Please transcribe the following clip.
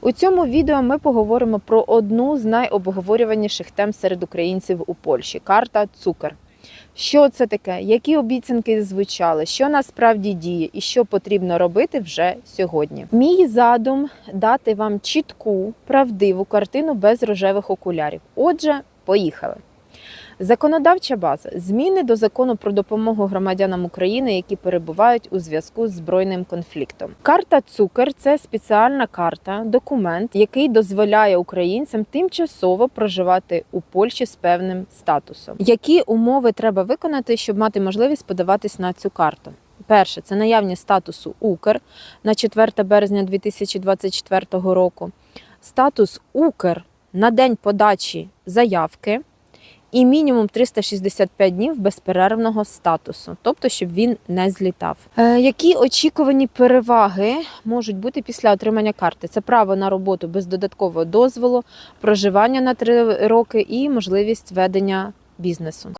У цьому відео ми поговоримо про одну з найобговорюваніших тем серед українців у Польщі карта Цукер. Що це таке? Які обіцянки звучали? Що насправді діє і що потрібно робити вже сьогодні? Мій задум дати вам чітку, правдиву картину без рожевих окулярів. Отже, поїхали. Законодавча база зміни до закону про допомогу громадянам України, які перебувають у зв'язку з збройним конфліктом. Карта Цукер це спеціальна карта, документ, який дозволяє українцям тимчасово проживати у Польщі з певним статусом. Які умови треба виконати, щоб мати можливість подаватись на цю карту? Перше це наявність статусу Укр на 4 березня 2024 року. Статус Укр на день подачі заявки і мінімум 365 днів безперервного статусу, тобто щоб він не злітав. Е, які очікувані переваги можуть бути після отримання карти? Це право на роботу без додаткового дозволу, проживання на 3 роки і можливість ведення бізнесу.